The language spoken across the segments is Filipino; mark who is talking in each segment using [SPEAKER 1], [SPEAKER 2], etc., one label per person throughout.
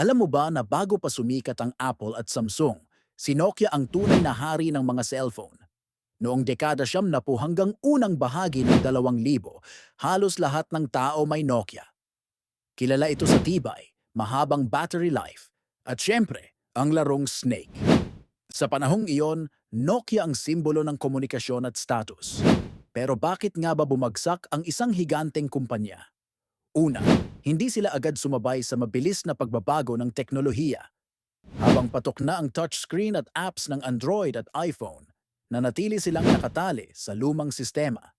[SPEAKER 1] Alam mo ba na bago pa sumikat ang Apple at Samsung, si Nokia ang tunay na hari ng mga cellphone? Noong dekada siyam na po hanggang unang bahagi ng 2000, halos lahat ng tao may Nokia. Kilala ito sa tibay, mahabang battery life, at syempre, ang larong Snake. Sa panahong iyon, Nokia ang simbolo ng komunikasyon at status. Pero bakit nga ba bumagsak ang isang higanteng kumpanya? Una, hindi sila agad sumabay sa mabilis na pagbabago ng teknolohiya. Habang patok na ang touchscreen at apps ng Android at iPhone, nanatili silang nakatali sa lumang sistema.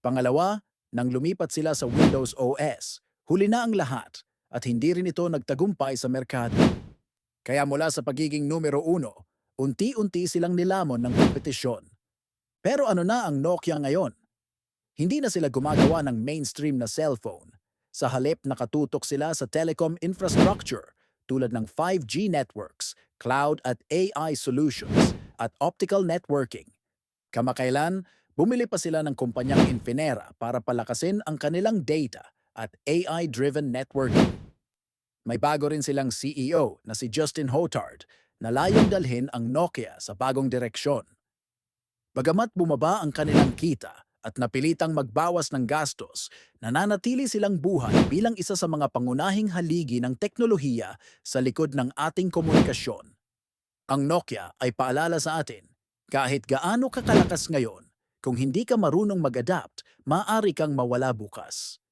[SPEAKER 1] Pangalawa, nang lumipat sila sa Windows OS, huli na ang lahat at hindi rin ito nagtagumpay sa merkado. Kaya mula sa pagiging numero uno, unti-unti silang nilamon ng kompetisyon. Pero ano na ang Nokia ngayon? Hindi na sila gumagawa ng mainstream na cellphone. Sa halip nakatutok sila sa telecom infrastructure tulad ng 5G networks, cloud at AI solutions, at optical networking. Kamakailan, bumili pa sila ng kumpanyang Infinera para palakasin ang kanilang data at AI-driven networking. May bago rin silang CEO na si Justin Hotard na layong dalhin ang Nokia sa bagong direksyon. Bagamat bumaba ang kanilang kita at napilitang magbawas ng gastos, nananatili silang buhay bilang isa sa mga pangunahing haligi ng teknolohiya sa likod ng ating komunikasyon. Ang Nokia ay paalala sa atin, kahit gaano kakalakas ngayon, kung hindi ka marunong mag-adapt, maaari kang mawala bukas.